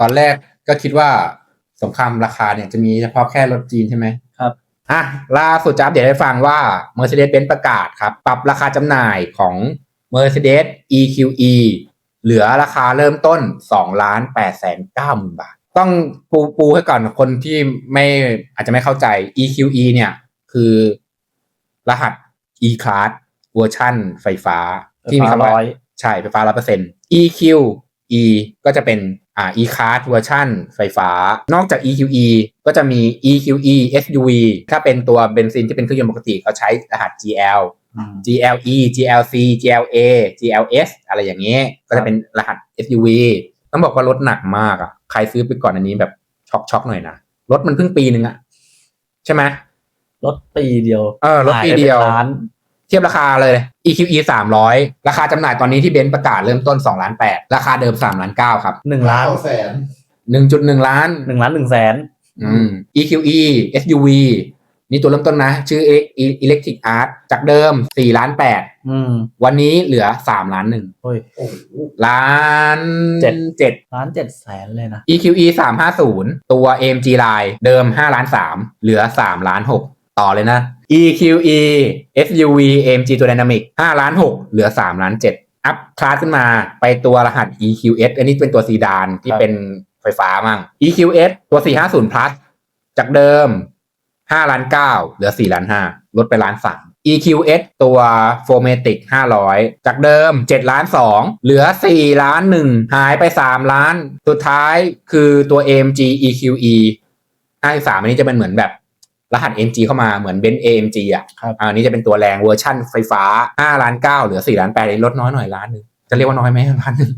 ตอนแรกก็คิดว่าสงครามราคาเนี่ยจะมีเฉพาะแค่รถจีนใช่ไหมครับอะล่าสุดจะอัปเดตให้ฟังว่า Mercedes-Benz ประกาศครับ ปรับราคาจำหน่ายของ Mercedes EQE เหลือราคาเริ่มต้น2ล้าน8แสน9หมื่นบาท ต้องปูปูให้ก่อนคนที่ไม่อาจจะไม่เข้าใจ EQE เนี่ยคือรหัส E Class เวอร์ชันไฟฟ้า ที่มีคำว่าร้อยใช่ไฟฟ้าร้อยเปอร์เซ็นต์ EQ E ก็จะเป็น อ่า E Class เวอร์ชันไฟฟ้า นอกจาก EQE ก็จะมี EQE SUV ถ้าเป็นตัวเบนซินที่เป็นเครื่องยนต์ปกติเขาใช้รหัส GL อืม GLE GLC GLA GLS อะไรอย่างเงี้ยก็จะเป็นรหัส SUV ต้องบอกว่ารถหนักมากอะ ใครซื้อไปก่อนอันนี้แบบช็อกช็อกหน่อยนะ รถมันเพิ่งปีหนึ่งอะ ใช่ไหมรถปีเดียว เออ รถปีเดียวหาไป็นล้าน เทียบราคาเลย EQE 300 ราคาจำหน่ายตอนนี้ที่เบนซ์ประกาศเริ่มต้น2ล้าน8ราคาเดิม3ล้าน9ครับ หนึ่งล้านเก้าแสน1.1 ล้านหนึ่งล้านหนึ่งแสนอืม EQE SUV นี่ตัวเริ่มต้นนะ ชื่อ E- Electric Art จากเดิม4ล้าน8อืมวันนี้เหลือ3ล้าน1โอ้ย โอ้โหล้านเจ็ดเจ็ดล้านเจ็ดแสนเลยนะ EQE 350 ตัว AMG Line เดิม5ล้าน3เหลือ3ล้าน6 ต่อเลยนะ EQE SUV AMG ตัว Dynamic 5ล้าน6เหลือ 3 ล้าน 7 อัพคลาสขึ้นมาไปตัวรหัส EQS อันนี้เป็นตัวซีดานที่ครับเป็นไฟฟ้ามั่ง EQS ตัว 450 plus จากเดิม 5 ล้าน 9 เหลือ 4 ล้าน 5 ลดไปล้าน 3 EQS ตัว f o r m a t i c 500 จากเดิม 7 ล้าน 2 เหลือ 4 ล้าน 1 หายไป 3 ล้าน สุดท้ายคือตัว AMG EQE 53อันนี้จะเป็นเหมือนแบบ รหัส AMG เข้ามาเหมือนเบน AMG อะครับอันนี้จะเป็นตัวแรงเวอร์ชั่นไฟฟ้า5ล้าน9เหลือ4ล้าน8เองลดน้อยหน่อยล้านหนึงจะเรียกว่าน้อยไหมล้านหนึง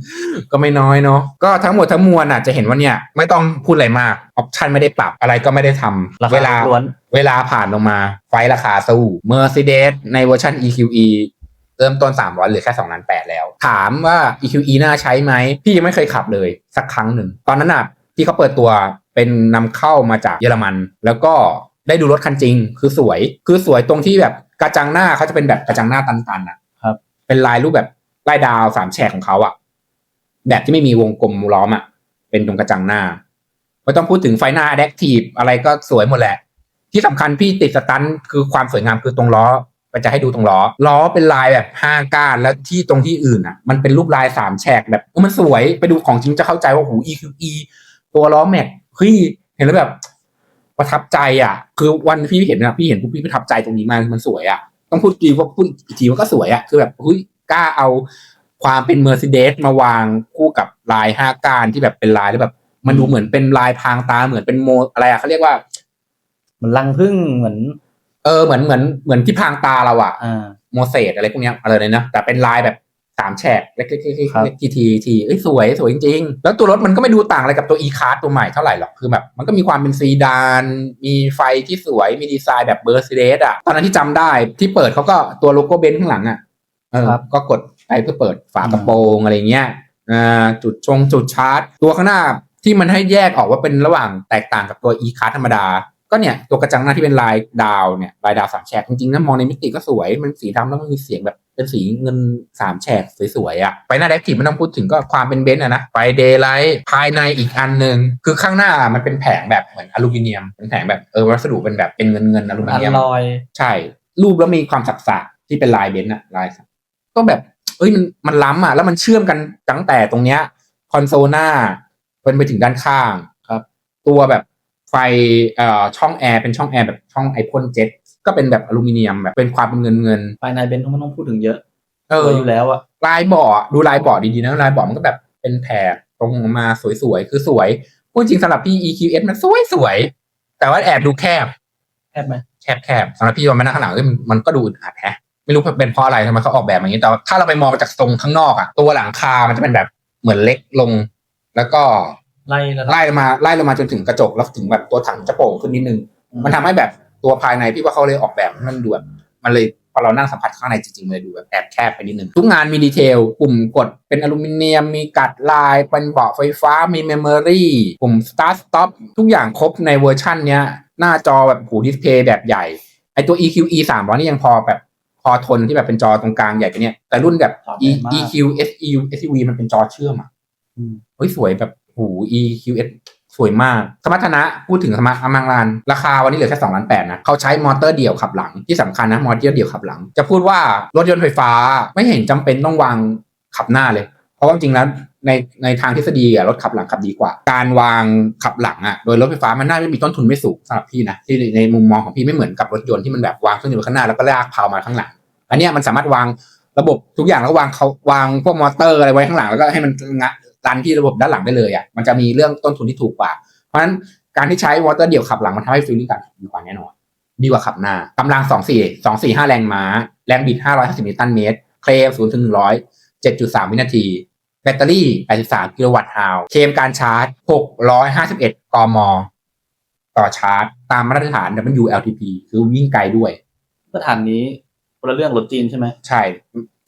ก็ไม่น้อยเนาะก็ทั้งหมดทั้งมวลอะจะเห็นว่าเนี่ยไม่ต้องพูดอะไรมากออปชันไม่ได้ปรับอะไรก็ไม่ได้ทำราคาเวลาล้วนเวลาผ่านลงมาไฟล์ราคาสู้ Mercedes ในเวอร์ชัน EQE เริ่มต้น 300เหรือแค่2ล้าน8แล้ว ถามว่า EQE น่าใช้ไหม พี่ยังไม่เคยขับเลยสักครั้งหนึ่ง ตอนนั้นน่ะที่เขาเปิดตัวเป็นนำเข้ามาจากเยอรมัน แล้วก็ ได้ดูรถคันจริง คือสวย คือสวยตรงที่แบบกระจังหน้าเขาจะเป็นแบบกระจังหน้าตันๆอะครับ เป็นลายรูปแบบลายดาวสามแฉกของเขาอะแบบที่ไม่มีวงกลมล้อมอะเป็นตรงกระจังหน้าไม่ต้องพูดถึงไฟหน้า Adaptive อะไรก็สวยหมดแหละ ที่สำคัญพี่ติดสตันคือความสวยงามคือตรงล้อมันจะให้ดูตรงล้อ ล้อเป็นลายแบบห้าก้านแล้วที่ตรงที่อื่นอะ มันเป็นรูปลายสามแฉกแบบเออมันสวยไปดูของจริงจะเข้าใจว่าโอ้โห EQE ตัวล้อแม็กเฮ้ยเห็นแล้วแบบ ประทับใจอะ คือวันที่พี่เห็นนะพี่เห็นปุ๊บพี่ประทับใจตรงนี้มากมันสวยอะต้องพูดกีว่าพูดอีกทีว่าก็สวยอะคือแบบเฮ้ยกล้าเอาความเป็นเมอร์เซเดสมาวางคู่กับลายห้าก้านที่แบบเป็นลายแล้วแบบ มันดูเหมือนเป็นลายพรางตาเหมือนเป็นโมอะไรอะเขาเรียกว่า เหมือนรังพึ่งเหมือน เออเหมือนเหมือนเหมือนที่พรางตาเราอะอ่าโมเสสอะไรพวกเนี้ยอะไรเลยนะแต่เป็นลายแบบ สามแฉกเล็กๆๆครับๆๆทีทีทีเอ้ยสวยสวยจริงๆ แล้วตัวรถมันก็ไม่ดูต่างอะไรกับตัว e c a r ตัวใหม่เท่าไหร่หรอก คือแบบมันก็มีความเป็นซีดาน มีไฟที่สวย มีดีไซน์แบบเบอร์ c เดสอะตอนนั้นที่จำได้ที่เปิดเขาก็ตัวโลโก้เบนซ์ข้างหลังอะเออครับก็กดไปเพื่อเปิดฝากระโปรงอะไรเงี้ยอ่าจุดชงจุดชาร์จ ตัวข้างหน้าที่มันให้แยกออกว่าเป็นระหว่างแตกต่างกับตัว e c a r ธรรมดา ก็เนี่ยตัวกระจังหน้าที่เป็นลายดาวเนี่ยลายดาวสามแฉกจริงๆนะมองในมิติก็สวยมันสีดำแล้วมันมีเสียงแบบเป็นสีเงินสามแฉกสวยๆอะ่ะไปหน้าแดกทีไม่ต้องพูดถึงก็ความเป็นเบนซ์อะนะไปเดย์ไลท์ภายในอีกอันหนึ่งคือข้างหน้ามันเป็นแผงแบบเหมือนอลูมิเนียมเป็นแผงแบบเออวัสดุเป็นแบบเป็นเงินเงินๆอลูมิอันเนียมลอยใช่ รูปแล้วมีความสักษะที่เป็นลายเบนซ์อะลายสักก็แบบเอ้ยมันมันล้ำอะแล้วมันเชื่อมกันตั้งแต่ตรงเนี้ยคอนโซลหน้าเป็นไปถึงด้านข้างครับ ตัวแบบ ไฟเอ่อช่องแอร์เป็นช่องแอร์แบบช่องไอพ่นเจ็ตก็เป็นแบบอลูมิเนียมแบบเป็นความเป็นเงินเงินภายในเบนซ์เขาไม่ต้องพูดถึงเยอะ เอสอวยอยู่แล้วอะลายเบาะดูลายเบาะดีๆนะลายเบาะมันก็แบบเป็นแถบตรงมาสวยๆคือสวยพูดจริงสำหรับพี่ EQS มันสวยๆแต่ว่าแอบดูแคบแคบไหมแคบๆสำหรับพี่ว่ามันนั่งข้างหลังเอ้ยมันมันก็ดูอึดอัดแฮะไม่รู้เป็นเพราะอะไรทำไมเขาออกแบบมาอย่างนี้แต่ว่าถ้าเราไปมองจากตรงข้างนอกอะตัวหลังคา มันจะเป็นแบบเหมือนเล็กลง แล้วก็ ไล่ระดับไล่ลงมาไล่ลงมาจนถึงกระจกแล้วถึงแบบตัวถังจะโป่งขึ้นนิดนึง มันทำให้แบบตัวภายในพี่ว่าเขาเลยออกแบบให้มันดูแบบมันเลยพอเรานั่งสัมผัสข้างในจริงๆเลยดูแบบแอบแคบไปนิดนึง ทุกงานมีดีเทลปุ่มกดเป็นอลูมิเนียม มีกัดลายเป็นเบาะไฟฟ้ามีเมมโมรีปุ่ม start stop ทุกอย่างครบในเวอร์ชันเนี้ย หน้าจอแบบหูดิสเพย์แบบใหญ่ไอตัว EQE 300นี่ยังพอแบบพอทนที่แบบเป็นจอตรงกลางใหญ่ไปเนี่ย แต่รุ่นแบบ E EQ SEU SUV มันเป็นจอเชื่อมอะอืมเฮ้ยสวยแบบโหู EQS สวยมาก สมรรถนะพูดถึงสมรรถมังลาน ราคาวันนี้เหลือแค่2ล้านแปดนะเขาใช้มอเตอร์เดี่ยวขับหลังที่สำคัญนะมอเตอร์เดี่ยวขับหลัง จะพูดว่ารถยนต์ไฟฟ้าไม่เห็นจำเป็นต้องวางขับหน้าเลย เพราะว่าจริงแล้วในในทางทฤษฎีอะรถขับหลังขับดีกว่า การวางขับหลังอะโดยรถไฟฟ้ามันน่าจะมีต้นทุนไม่สูงสำหรับพี่นะที่ในมุมมองของพี่ไม่เหมือนกับรถยนต์ที่มันแบบวางเครื่องยนต์ไว้ข้างหน้าแล้วก็ลากเพามาข้างหลัง อันนี้มันสามารถวางระบบทุกอย่างแล้ววางเขาวางพวกมอเตอร์อะไรไว้ข้างหลังแล้วก็ให้มันงะ รันที่ระบบด้านหลังได้เลยอะมันจะมีเรื่องต้นทุนที่ถูกกว่า เพราะฉะนั้นการที่ใช้มอเตอร์เดี่ยวขับหลังมันทำให้ฟีลลิ่งการขับดีกว่าแน่นอนดีกว่าขับหน้ากำลังสองสี่สองสี่ห้าแรงม้า แรงบิดห้าร้อยห้าสิบนิวตันเมตร เคลมศูนย์ถึงหนึ่งร้อยเจ็ดจุดสามวินาที แบตเตอรี่แปดสิบสามกิโลวัตต์ฮาวเคลมการชาร์จหกร้อยห้าสิบเอ็ดกม ต่อชาร์จ ตามมาตรฐาน WLTP คือวิ่งไกลด้วยสถานนี้คนละเรื่องรถจีนใช่ไหม ใช่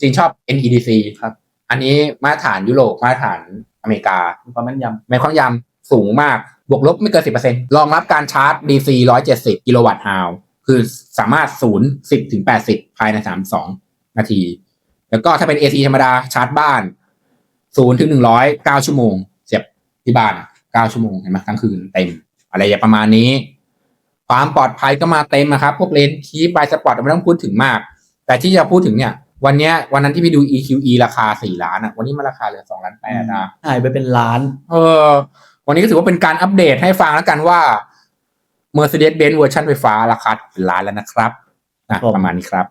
จีนชอบ NEDC ครับ อันนี้มาตรฐานยุโรปมาตรฐานอเมริกามีความแม่นยในความยำสูงมาก บวกลบไม่เกิน10%รองรับการชาร์จ DC 170กิโลวัตต์ฮาวคือสามารถ0 10ถึง80ภายใน32นาที แล้วก็ถ้าเป็น AC ธรรมดาชาร์จบ้าน0ถึง100 9ชั่วโมง เสียบที่บ้าน9ชั่วโมงเห็นไหมทั้งคืนเต็ม อะไรอย่างประมาณนี้ ความปลอดภัยก็มาเต็มนะครับ พวกเลนคีบายสปอร์ตไม่ต้องพูดถึงมาก แต่ที่จะพูดถึงเนี่ย วันเนี้ยวันนั้นที่ไปดู EQE ราคา4ล้านอะ วันนี้มันราคาเหลือ2ล้านแปดอะำหายไปเป็นล้าน เออ วันนี้ก็ถือว่าเป็นการอัปเดตให้ฟังแล้วกันว่า Mercedes-Benz เวอร์ชันไฟฟ้าราคาเป็นล้านแล้วนะครับอะครับ ประมาณนี้ครับ